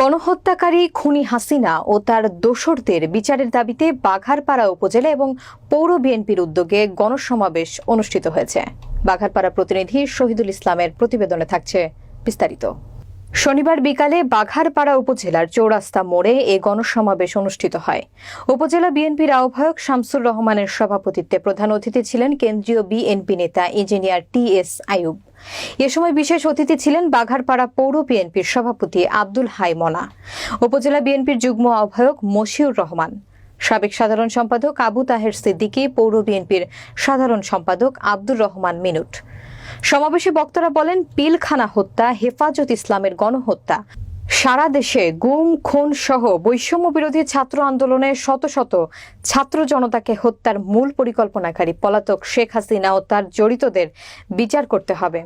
গণহত্যাকারী খুনি হাসিনা ও তার দোসরদের বিচারের দাবিতে বাঘারপাড়া উপজেলা এবং পৌর বিএনপির উদ্যোগে গণসমাবেশ অনুষ্ঠিত হয়েছে। বাঘারপাড়া প্রতিনিধি শহীদুল ইসলামের প্রতিবেদনে থাকছে বিস্তারিত। শনিবার বিকালে বাঘারপাড়া উপজেলার চৌরাস্তা মোড়ে এ গণসমাবেশ অনুষ্ঠিত হয়। উপজেলা বিএনপির আহ্বায়ক শামসুর রহমানের সভাপতিত্বে প্রধান অতিথি ছিলেন কেন্দ্রীয় বিএনপি নেতা ইঞ্জিনিয়ার টি এস আয়ুব এ সময় বিশেষ অতিথি ছিলেন বাঘারপাড়া পৌর বিএনপির সভাপতি আব্দুল হাই মনা। উপজেলা বিএনপির যুগ্ম আহ্বায়ক মশিউর রহমান। সাবেক সাধারণ সম্পাদক আবু তাহের সিদ্দিকী, পৌর বিএনপির সাধারণ সম্পাদক আব্দুর রহমান মিনুট। সমাবেশে বক্তারা বলেন, পিলখানা হত্যা, হেফাজত ইসলামের গণহত্যা। সারা দেশে গুম, খুন সহ বৈষম্য বিরোধী ছাত্র আন্দোলনে শত শত ছাত্র জনতাকে হত্যার মূল পরিকল্পনাকারী পলাতক শেখ হাসিনা ও তার জড়িতদের বিচার করতে হবে।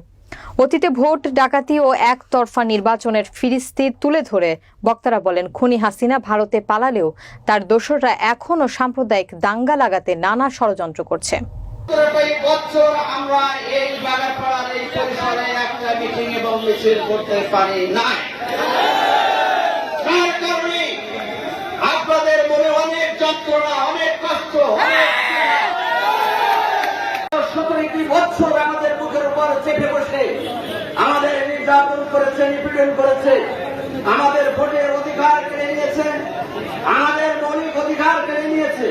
অতীতে ভোট, ডাকাতি ও একতরফা নির্বাচনের ফিরিস্তি তুলে ধরে বক্তারা বলেন, খুনি হাসিনা ভারতে পালালেও তার দোসররা এখনও সাম্প্রদায়িক দাঙ্গা লাগাতে নানা ষড়যন্ত্র করছে। আপনাদের মনে অনেক যন্ত্রণা, অনেক কষ্ট। সতেরোটি বছর আমাদের মুখের উপর চেপে বসে আমাদের নির্যাতন করেছে, নিপীড়ন করেছে। আমাদের ভোটের অধিকার কেড়ে নিয়েছে, আমাদের মৌলিক অধিকার কেড়ে নিয়েছে।